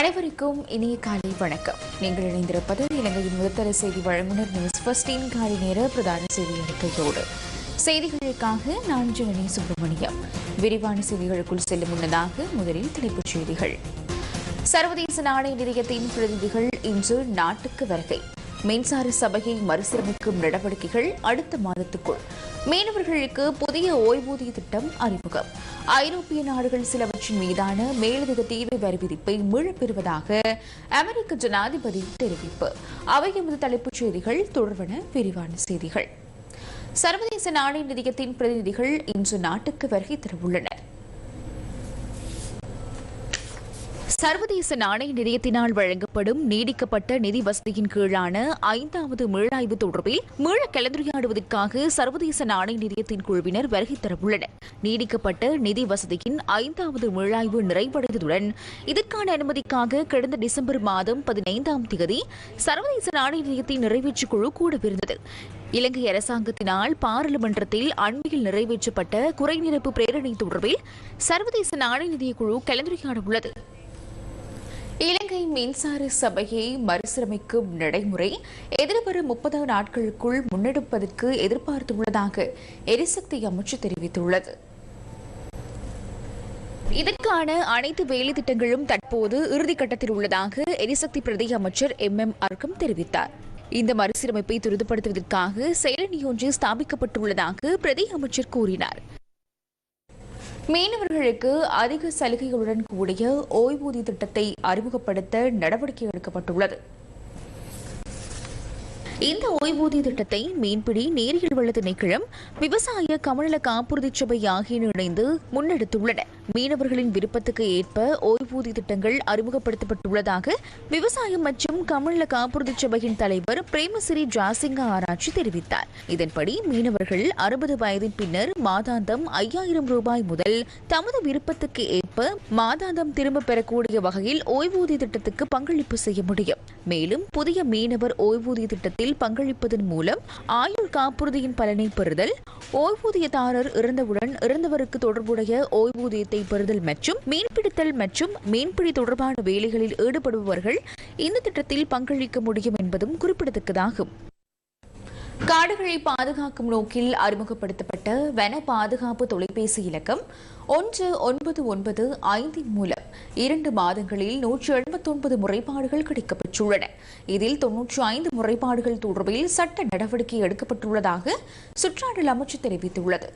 அனைவருக்கும் இனிய காலை வணக்கம். நீங்கள் இணைந்திருப்பது இலங்கையின் முதற்தர செய்தி வழங்குனர் நியூஸ் ஃபர்ஸ்டின் காலை நேர பிரதான செய்தி அறிக்கையோடு. செய்திகளுக்காக நான் ஜனனி சுப்பிரமணியம். விரிவான செய்திகளுக்குள் செல்லும் முன்னதாக முதலில் தலைப்புச் செய்திகள். சர்வதேச நாணய நிதியத்தின் பிரதிநிதிகள் இன்று நாட்டுக்கு வருகை. மின்சார சபையை மறுசீரமைக்கும் நடவடிக்கைகள் அடுத்த மாதத்துக்குள். மீனவர்களுக்கு புதிய ஓய்வூதிய திட்டம் அறிமுகம். ஐரோப்பிய நாடுகள் சிலவற்றின் மீதான மேலதிக தீவை வரி விதிப்பை மீளப் பெறுவதாக அமெரிக்க ஜனாதிபதி தெரிவிப்பு. அவை எமது தலைப்புச் செய்திகள் தொடர்வன விரிவான செய்திகள். சர்வதேச நாணய நிதியத்தின் பிரதிநிதிகள் இன்று நாட்டுக்கு வருகை தரவுள்ளனர். சர்வதேச நாணய நிதியத்தினால் வழங்கப்படும் நீடிக்கப்பட்ட நிதி வசதியின் கீழான ஐந்தாவது மீளாய்வு தொடர்பில் மீள கலந்துரையாடுவதற்காக சர்வதேச நாணய நிதியத்தின் குழுவினர் வருகை தரவுள்ளனர். நீடிக்கப்பட்ட நிதி வசதியின் ஐந்தாவது மீளாய்வு நிறைவடைந்ததுடன் இதற்கான அனுமதிக்காக கடந்த டிசம்பர் மாதம் பதினைந்தாம் தேதி சர்வதேச நாணய நிதியத்தின் நிறைவேற்று குழு கூடவிருந்தது. இலங்கை அரசாங்கத்தினால் பாராளுமன்றத்தில் அண்மையில் நிறைவேற்றப்பட்ட குறைநிரப்பு பிரேரணை தொடர்பில் சர்வதேச நாணய நிதிய குழு கலந்துரையாட உள்ளது இலங்கை மின்சார சபையை மறுசீரமைக்கும் நடைமுறை எதிர்வரும் முப்பது நாட்களுக்குள் முன்னெடுப்பதற்கு எதிர்பார்த்துள்ளதாக எரிசக்தி அமைச்சு தெரிவித்துள்ளது. இதற்கான அனைத்து வேலை திட்டங்களும் தற்போது இறுதிக்கட்டத்தில் உள்ளதாக எரிசக்தி பிரதி அமைச்சர் எம் எம் அர்க்கம் தெரிவித்தார். இந்த மறுசீரமைப்பை துரிதப்படுத்துவதற்காக செயலணி ஒன்று ஸ்தாபிக்கப்பட்டுள்ளதாக பிரதி அமைச்சர் கூறினார். மீனவர்களுக்கு அதிக சலுகைகளுடன் கூடிய ஓய்வூதிய திட்டத்தை அறிமுகப்படுத்த நடவடிக்கை எடுக்கப்பட்டுள்ளது. இந்த ஓய்வூதிய திட்டத்தை மீன்பிடி நேரியல் வள திணைக்களம் விவசாய கமநல காப்புறுதி சபை ஆகியன இணைந்து முன்னெடுத்துள்ளன. மீனவர்களின் விருப்பத்துக்கு ஏற்ப ஓய்வூதிய திட்டங்கள் அறிமுகப்படுத்தப்பட்டுள்ளதாக விவசாயம் மற்றும் கமநல காப்புறுதி சபையின் தலைவர் பிரேமசிறி ஜாசிங்கா ஆராய்ச்சி தெரிவித்தார். இதன்படி மீனவர்கள் அறுபது வயதின் பின்னர் மாதாந்தம் ஐயாயிரம் ரூபாய் முதல் தமது விருப்பத்துக்கு ஏற்ப மாதாந்தம் திரும்ப பெறக்கூடிய வகையில் ஓய்வூதிய திட்டத்துக்கு பங்களிப்பு செய்ய முடியும். மேலும் புதிய மீனவர் ஓய்வூதிய திட்டத்தில் பங்களிப்பதன் மூலம் ஆயுள் காப்புறுதியின் பலனை பெறுதல் ஓய்வூதியதாரர் இறந்தவுடன் இறந்தவருக்கு தொடர்புடைய ஓய்வூதியத்தை பெறுதல் மற்றும் மீன்பிடித்தல் மற்றும் மீன்பிடி தொடர்பான வேலைகளில் ஈடுபடுபவர்கள் இந்த திட்டத்தில் பங்களிக்க முடியும் என்பதும் குறிப்பிடத்தக்கதாகும். காடுகளை பாதுகாக்கும் நோக்கில் அறிமுகப்படுத்தப்பட்ட வன பாதுகாப்பு தொலைபேசி இலக்கம் ஒன்று ஒன்பது ஒன்பது ஐந்தின் மூலம் இரண்டு மாதங்களில் நூற்று எண்பத்தொன்பது முறைப்பாடுகள் கிடைக்கப்பெற்றுள்ளன. இதில் தொன்னூற்றி ஐந்து முறைப்பாடுகள் தொடர்பில் சட்ட நடவடிக்கை எடுக்கப்பட்டுள்ளதாக சுற்றாடல் அமைச்சு தெரிவித்துள்ளது.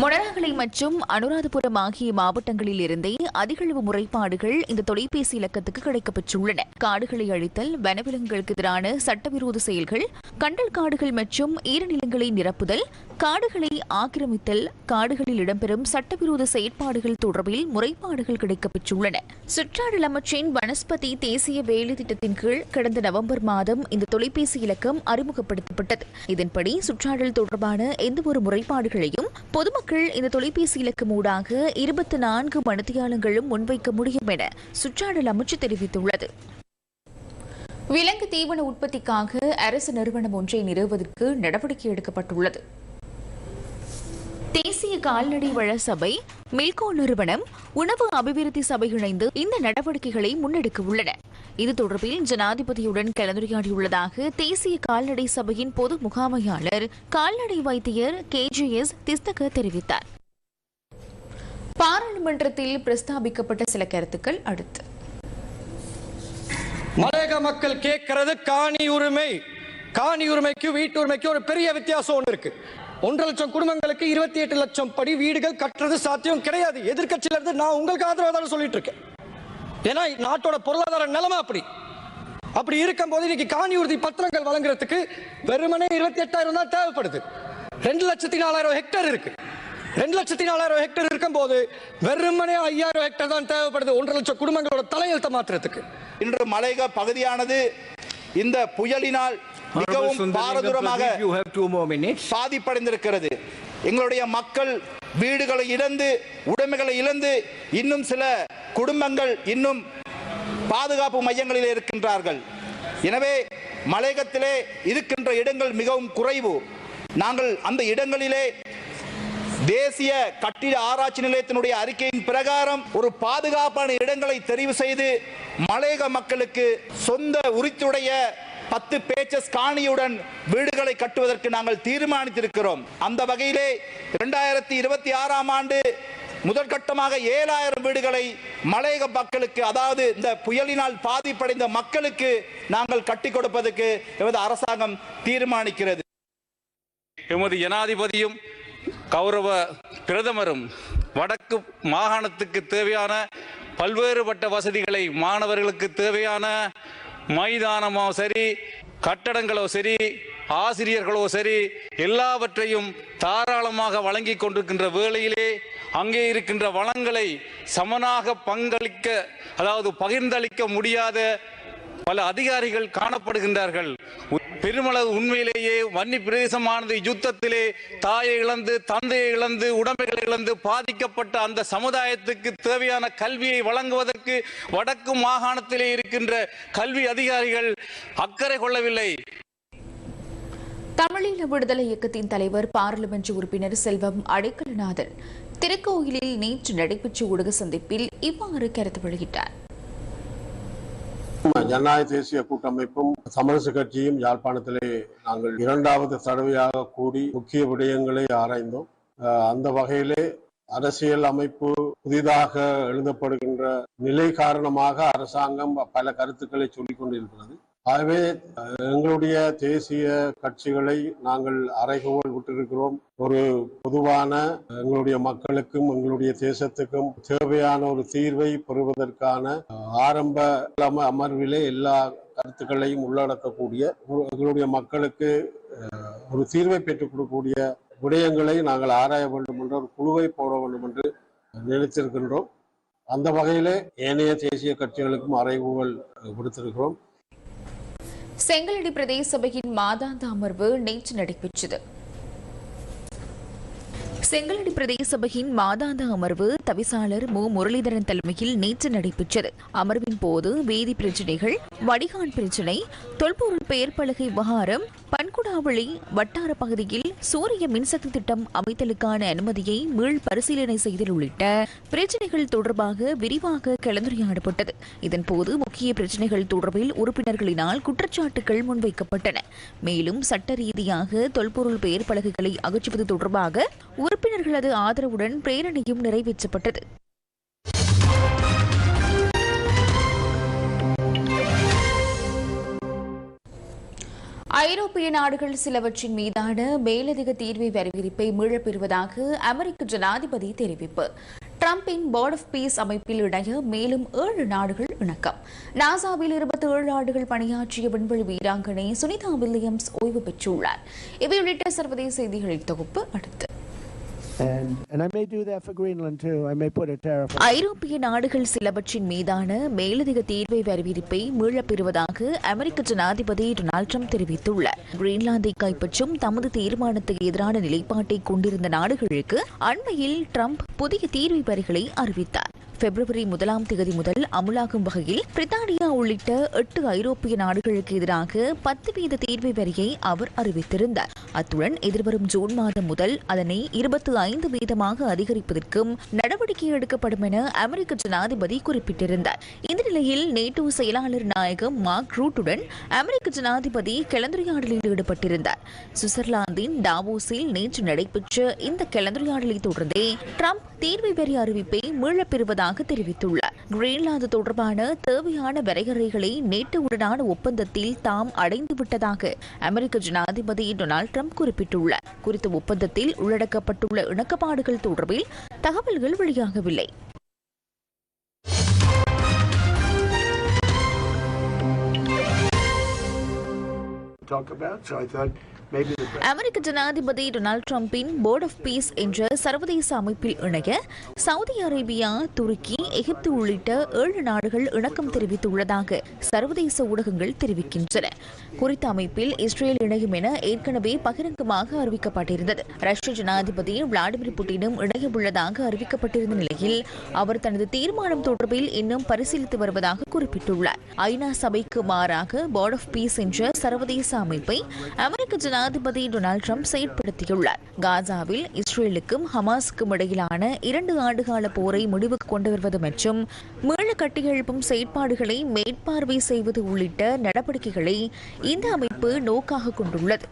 மொனராகலை மற்றும் அனுராதபுரம் ஆகிய மாவட்டங்களில் இருந்தே அதிகளவு முறைப்பாடுகள் இந்த தொலைபேசி இலக்கத்துக்கு கிடைக்கப்பெற்றுள்ளன. காடுகளை அழித்தல் வனவிலங்குகளுக்கு எதிரான சட்டவிரோத செயல்கள் கண்டல் காடுகள் மற்றும் ஈரநிலங்களை நிரப்புதல் காடுகளை ஆக்கிரமித்தல் காடுகளில் இடம்பெறும் சட்டவிரோத செயற்பாடுகள் தொடர்பில் முறைப்பாடுகள் கிடைக்கப்பெற்றுள்ளன. சுற்றாடல் அமைச்சின் வனஸ்பதி தேசிய வேலை திட்டத்தின் கீழ் கடந்த நவம்பர் மாதம் இந்த தொலைபேசி இலக்கம் அறிமுகப்படுத்தப்பட்டது. இதன்படி சுற்றாடல் தொடர்பான எந்தவொரு முறைப்பாடுகளையும் பொதுமக்கள் இந்த தொலைபேசி இலக்கம் ஊடாக இருபத்தி நான்கு மனத்தியாளங்களும் முன்வைக்க முடியும் என சுற்றாடல் அமைச்சு தெரிவித்துள்ளது. விலங்கு தீவன உற்பத்திக்காக அரசு நிறுவனம் ஒன்றை நிறுவுவதற்கு நடவடிக்கை எடுக்கப்பட்டுள்ளது. தேசிய கால்நடை வள சபை மில்கோ நிறுவனம் உணவு அபிவிருத்தி சபை இணைந்து இந்த நடவடிக்கைகளை முன்னெடுக்க உள்ளன. இது தொடர்பில் ஜனாதிபதியுடன் கலந்துரையாடியுள்ளதாக தேசிய கால்நடை சபையின் பொது முகாமையாளர் கால்நடை வைத்தியர் கே ஜி எஸ் திஸ்தக தெரிவித்தார். பாராளுமன்றத்தில் பிரஸ்தாபிக்கப்பட்ட சில கருத்துக்கள் அடுத்து. மலையக மக்கள் கேட்கறது காணி உரிமை. காணி உரிமைக்கு வீட்டு உரிமைக்கு ஒரு பெரிய வித்தியாசம் ஒன்று இருக்கு. ஒன்றரை லட்சம் குடும்பங்களுக்கு இருபத்தி எட்டு லட்சம் படி வீடுகள் கட்டுறது சாத்தியம் கிடையாது. எதிர்கட்சியில இருந்து நான் உங்களுக்கு ஆதரவாக தான் சொல்லிட்டு இருக்கேன் ஏன்னா நாட்டோட பொருளாதார நிலைமை அப்படி. அப்படி இருக்கும்போது இன்னைக்கு காணி உறுதி பத்திரங்கள் வழங்குறதுக்கு வெறுமனே இருபத்தி எட்டாயிரம் தான் தேவைப்படுது. ரெண்டு லட்சத்தி நாலாயிரம் ஹெக்டேர் இருக்கு. ரெண்டு லட்சத்தி நாலாயிரம் ஹெக்டேர் இருக்கும்போது வெறுமனே ஐயாயிரம் ஹெக்டேர் தான் தேவைப்படுது ஒன்றரை லட்சம் குடும்பங்களோட தலையெழுத்த மாற்றுறதுக்கு இன்று மலைக பகுதியானது இந்த புயலினால் மிகவும் பாரதூரமாக. பாதிப்படைந்திருக்கிறது எங்களுடைய மக்கள் வீடுகளை இழந்து உடைமைகளை இழந்து இன்னும் சில குடும்பங்கள் இன்னும் பாதுகாப்பு மையங்களில் இருக்கின்றார்கள். எனவே மலையகத்திலே இருக்கின்ற இடங்கள் மிகவும் குறைவு. நாங்கள் அந்த இடங்களிலே தேசிய கட்டிட ஆராய்ச்சி நிலையத்தினுடைய அறிக்கையின் பிரகாரம் ஒரு பாதுகாப்பான இடங்களை தெரிவு செய்து மலையக மக்களுக்கு சொந்த உரித்துடைய பத்து பேச்சஸ் காணியுடன் வீடுகளை கட்டுவதற்கு நாங்கள் தீர்மானித்திருக்கிறோம். அந்த வகையிலே இரண்டாயிரத்தி இருபத்தி ஆறாம் ஆண்டு முதற்கட்டமாக ஏழாயிரம் வீடுகளை மலையக மக்களுக்கு அதாவது இந்த புயலினால் பாதிப்படைந்த மக்களுக்கு நாங்கள் கட்டி கொடுப்பதற்கு எமது அரசாங்கம் தீர்மானிக்கிறது. எமது ஜனாதிபதியும் கௌரவ பிரதமரும் வடக்கு மாகாணத்துக்கு தேவையான பல்வேறுபட்ட வசதிகளை மாணவர்களுக்கு தேவையான மைதானமோ சரி கட்டடங்களோ சரி ஆசிரியர்களோ சரி எல்லாவற்றையும் தாராளமாக வழங்கி கொண்டிருக்கின்ற வேளையிலே அங்கே இருக்கின்ற வளங்களை சமனாக பங்களிக்க அதாவது பகிர்ந்தளிக்க முடியாத பல அதிகாரிகள் காணப்படுகின்றார்கள். பெருமளவு உண்மையிலேயே வன்னி பிரதேசமானது யுத்தத்திலே தாயை இழந்து தந்தையை இழந்து உடமைகளை இழந்து பாதிக்கப்பட்ட அந்த சமுதாயத்துக்கு தேவையான கல்வியை வழங்குவதற்கு வடக்கு மாகாணத்திலே இருக்கின்ற கல்வி அதிகாரிகள் அக்கறை கொள்ளவில்லை. தமிழீழ விடுதலை இயக்கத்தின் தலைவர் பாராளுமன்ற உறுப்பினர் செல்வம் அடைக்கலநாதன் திருக்கோயிலில் நேற்று நடைபெற்ற ஊடக சந்திப்பில் இவ்வாறு கருத்து வெளியிட்டார். ஜனநாயக தேசிய கூட்டமைப்பும் சமரச கட்சியும் யாழ்ப்பாணத்திலே நாங்கள் இரண்டாவது தடவையாக கூடி முக்கிய விடயங்களை ஆராய்ந்தோம். அந்த வகையிலே அரசியல் அமைப்பு புதிதாக எழுதப்படுகின்ற நிலை காரணமாக அரசாங்கம் பல கருத்துக்களை சொல்லிக் கொண்டிருக்கிறது. ஆகவே எங்களுடைய தேசிய கட்சிகளை நாங்கள் அறைகோல் விட்டிருக்கிறோம். ஒரு பொதுவான எங்களுடைய மக்களுக்கும் எங்களுடைய தேசத்துக்கும் தேவையான ஒரு தீர்வை பெறுவதற்கான ஆரம்ப அமர்விலே எல்லா கருத்துக்களையும் உள்ளடக்கக்கூடிய எங்களுடைய மக்களுக்கு ஒரு தீர்வை பெற்றுக் கொடுக்கக்கூடிய விடயங்களை நாங்கள் ஆராய வேண்டும் என்ற ஒரு குழுவை போட வேண்டும் என்று நினைத்திருக்கின்றோம். அந்த வகையிலே ஏனைய தேசிய கட்சிகளுக்கும் அறைகூவல் விடுத்திருக்கிறோம். செங்கலடி பிரதேச சபையின் மாதாந்த அமர்வு நேற்று நடைபெற்றது. செங்கலடி பிரதேச சபையின் மாதாந்த அமர்வு தவிசாளர் மு. முரளிதரன் தலைமையில் நேற்று நடைபெற்றது. அமர்வின் போது வேதி பிரச்சினைகள் வடிகான் பிரச்சினை தொல்பொருள் பெயர் பலகை விவகாரம் பன்குடாவளி வட்டார பகுதியில் சூரிய மின்சக்தி திட்டம் அமைத்தலுக்கான அனுமதியை மீள் பரிசீலனை செய்தல் உள்ளிட்ட பிரச்சினைகள் தொடர்பாக விரிவாக கலந்துரையாடப்பட்டது. இதன்போது முக்கிய பிரச்சினைகள் தொடர்பில் உறுப்பினர்களினால் குற்றச்சாட்டுகள் முன்வைக்கப்பட்டன. மேலும் சட்ட ரீதியாக தொல்பொருள் பெயர் பலகைகளை அகற்றுவது தொடர்பாக உறுப்பினர்களது ஆதரவுடன் பிரேரணையும் நிறைவேற்றப்பட்டது. ஐரோப்பிய நாடுகள் சிலவற்றின் மீதான மேலதிக தீர்வை வரைவிரிப்பை மீளப்பெறுவதாக அமெரிக்க ஜனாதிபதி தெரிவிப்பு. டிரம்பின் போர்ட் ஆஃப் பீஸ் அமைப்பில் இணைய மேலும் ஏழு நாடுகள் இணக்கம். நாசாவில் இருபத்தி ஏழு ஆண்டுகள் பணியாற்றிய விண்வெளி வீராங்கனை சுனிதா வில்லியம்ஸ் ஓய்வு பெற்றுள்ளார். இவை உள்ளிட்ட சர்வதேச செய்திகளின் தொகுப்பு அடுத்து. ஐரோப்பிய நாடுகள் சிலவற்றின் மீதான மேலதிக தீர்வை வரைவிரிப்பை மீளப்பெறுவதாக அமெரிக்க ஜனாதிபதி டொனால்ட் ட்ரம்ப் தெரிவித்துள்ளார். கிரீன்லாந்தை கைப்பற்றும் தமது தீர்மானத்துக்கு எதிரான நிலைப்பாட்டை கொண்டிருந்த நாடுகளுக்கு அண்மையில் ட்ரம்ப் புதிய தீர்வை வரிகளை அறிவித்தார். பிப்ரவரி முதலாம் தேதி முதல் அமுலாகும் வகையில் பிரித்தானியா உள்ளிட்ட எட்டு ஐரோப்பிய நாடுகளுக்கு எதிராக பத்து வீத தீர்வை வரியை அவர் அறிவித்திருந்தார். அத்துடன் எதிர்வரும் ஜூன் மாதம் முதல் அதனை இருபத்தி ஐந்து வீதமாக அதிகரிப்பதற்கும் நடவடிக்கை எடுக்கப்படும் என அமெரிக்க ஜனாதிபதி குறிப்பிட்டிருந்தார். இந்த நிலையில் நேட்டோ செயலாளர் நாயகம் மார்க் ரூட்டுடன் அமெரிக்க ஜனாதிபதி கலந்துரையாடலில் ஈடுபட்டிருந்தார். சுவிட்சர்லாந்தின் டாவோஸில் நேற்று நடைபெற்ற இந்த கலந்துரையாடலை தொடர்ந்தே ட்ரம்ப் தீர்வை வரி அறிவிப்பை மீளப்பெறுவதாக பெறுவதாக தெரிவித்துள்ளார் கிரீன்லாந்து தொடர்பான தேவையான வரையறைகளை நேட்டோவுடனான ஒப்பந்தத்தில் தாம் அடைந்துவிட்டதாக அமெரிக்க ஜனாதிபதி டொனால்டு ட்ரம்ப் குறிப்பிட்டுள்ளார் குறித்த ஒப்பந்தத்தில் உள்ளடக்கப்பட்டுள்ள இணக்கப்பாடுகள் தொடர்பில் தகவல்கள் வெளியாகவில்லை Talk about. So I thought அமெரிக்க ஜனாதிபதி டொனால்ட் ட்ரம்பின் போர்ட் ஆஃப் பீஸ் என்ற சர்வதேச அமைப்பில் இணைய சவுதி அரேபியா துருக்கி எகிப்து உள்ளிட்ட ஏழு நாடுகள் இணக்கம் தெரிவித்துள்ளதாக சர்வதேச ஊடகங்கள் தெரிவிக்கின்றன. குறித்த அமைப்பில் இஸ்ரேல் இணையும் என ஏற்கனவே பகிரங்கமாக அறிவிக்கப்பட்டிருந்தது. ரஷ்ய ஜனாதிபதி விளாடிமிர் புட்டினும் இணையவுள்ளதாக அறிவிக்கப்பட்டிருந்த நிலையில் அவர் தனது தீர்மானம் தொடர்பில் இன்னும் பரிசீலித்து வருவதாக குறிப்பிட்டுள்ளார். ஐநா சபைக்கு மாறாக போர்ட் ஆஃப் பீஸ் என்ற சர்வதேச அமைப்பை அமெரிக்க ஜனாதிபதி டொனால்டு ட்ரம்ப் செயற்படுத்தியுள்ளார். காசாவில் இஸ்ரேலுக்கும் ஹமாஸுக்கும் இடையிலான இரண்டு ஆண்டுகால போரை முடிவுக்கு கொண்டு வருவது மற்றும் மீள கட்டியெழுப்பும் செயற்பாடுகளை மேற்பார்வை செய்வது உள்ளிட்ட நடவடிக்கைகளை இந்த அமைப்பு நோக்காக கொண்டுள்ளது.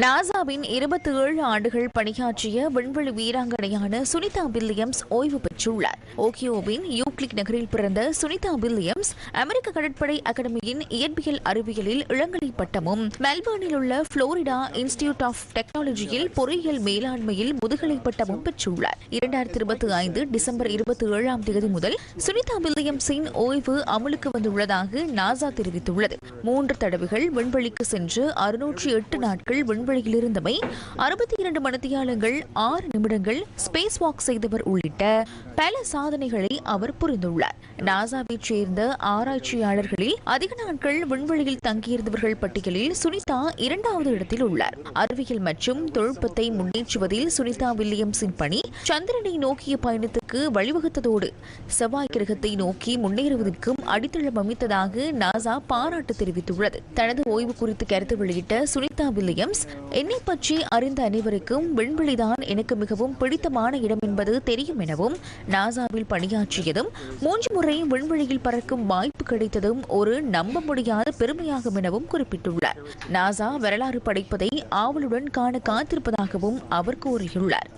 நாசாவின் இருபத்தி ஏழு ஆண்டுகள் பணியாற்றிய விண்வெளி வீராங்கனையான சுனிதா வில்லியம்ஸ் ஓய்வு பெற்றுள்ளார். ஓகியோவின் யூக்ளிக் நகரில் பிறந்த சுனிதா வில்லியம்ஸ் அமெரிக்க கடற்படை அகாடமியின் இயற்பியல் அறிவியலில் இளங்கலை பட்டமும் மெல்பர்னில் உள்ள புளோரிடா இன்ஸ்டிடியூட் ஆஃப் டெக்னாலஜியில் பொறியியல் மேலாண்மையில் முதுகலை பட்டமும் பெற்றுள்ளார். இரண்டாயிரத்தி இருபத்தி ஐந்து டிசம்பர் இருபத்தி ஏழாம் தேதி முதல் சுனிதா வில்லியம்ஸின் ஓய்வு அமலுக்கு வந்துள்ளதாக நாசா தெரிவித்துள்ளது. மூன்று தடவைகள் விண்வெளிக்கு சென்று அருண் அறுநூற்றி எட்டு நாட்கள் விண்வெளியில் இருந்தமை அறுபத்தி இரண்டு மணித்தியாலங்கள் ஆறு நிமிடங்கள் ஸ்பேஸ் வாக் செய்தவர் உள்ளிட்ட பல சாதனைகளை அவர் புரிந்துள்ளார். நாசாவைச் சேர்ந்த ஆராய்ச்சியாளர்களில் அதிக நாட்கள் விண்வெளியில் தங்கியிருந்தவர்கள் பட்டியலில் சுனிதா இரண்டாவது இடத்தில் உள்ளார். அறிவியல் மற்றும் தொழில்நுட்பத்தை முன்னேற்றுவதில் சுனிதா வில்லியம்ஸின் பணி சந்திரனை நோக்கிய பயணத்துக்கு வழிவகுத்ததோடு செவ்வாய் கிரகத்தை நோக்கி முன்னேறுவதற்கும் அடித்தளம் அமைத்ததாக நாசா பாராட்டு தெரிவித்துள்ளது. தனது ஓய்வு குறித்து கருத்து வெளியிட்ட சுனிதா வில்லியம்ஸ் என்னை பற்றி அறிந்த அனைவருக்கும் விண்வெளிதான் எனக்கு மிகவும் பிடித்தமான இடம் என்பது தெரியும் எனவும் நாசாவில் பணியாற்றியதும் மூன்று முறை விண்வெளியில் பறக்கும் வாய்ப்பு கிடைத்ததும் ஒரு நம்ப முடியாத பெருமையாகும் எனவும் குறிப்பிட்டுள்ளார். நாசா வரலாறு படைப்பதை ஆவலுடன் காண காத்திருப்பதாகவும் அவர் கூறியுள்ளார்.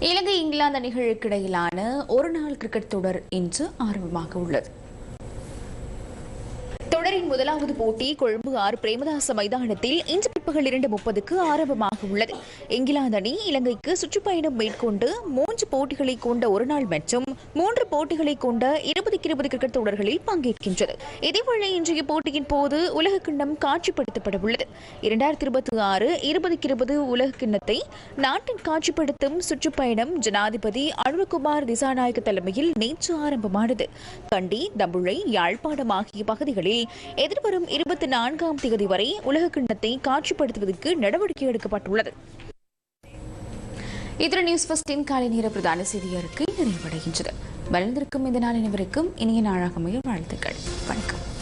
இலங்கை இங்கிலாந்து அணிகளுக்கு இடையிலான ஒருநாள் கிரிக்கெட் தொடர் இன்று ஆரம்பமாக உள்ளது தொடரின் முதலாவது போட்டி கொழும்பு ஆர் பிரேமதாச மைதானத்தில் இன்று பிற்பகல் இரண்டு முப்பதுக்கு ஆரம்பமாக உள்ளது. இங்கிலாந்து அணி இலங்கைக்கு சுற்றுப்பயணம் மேற்கொண்டு மூன்று போட்டிகளை கொண்ட ஒருநாள் மற்றும் மூன்று போட்டிகளை கொண்ட இருபதுக்கு இருபது கிரிக்கெட் தொடர்களில் பங்கேற்கின்றது. இதேவேளை இன்றைய போட்டியின் போது உலக கிண்ணம் காட்சிப்படுத்தப்பட உள்ளது இரண்டாயிரத்தி இருபத்தி ஆறு இருபதுக்கு இருபது உலக கிண்ணத்தை நாட்டின் காட்சிப்படுத்தும் சுற்றுப்பயணம் ஜனாதிபதி அனுகுமார் திசாநாயக்க தலைமையில் நேற்று ஆரம்பமானது. கண்டி தம்புழை யாழ்ப்பாணம் ஆகிய பகுதிகளில் எதிர்வரும் இருபத்தி நான்காம் தேதி வரை உலக கிண்ணத்தை காட்சிப்படுத்துவதற்கு நடவடிக்கை எடுக்கப்பட்டுள்ளது. இதர நியூஸ் ஃபஸ்டின் காலை நேர பிரதான செய்தி அறிக்கை நிறைவடைகின்றது. வளர்ந்திருக்கும் இந்த நாள் அனைவருக்கும் இனிய நாளாக அமைய வாழ்த்துக்கள். வணக்கம்.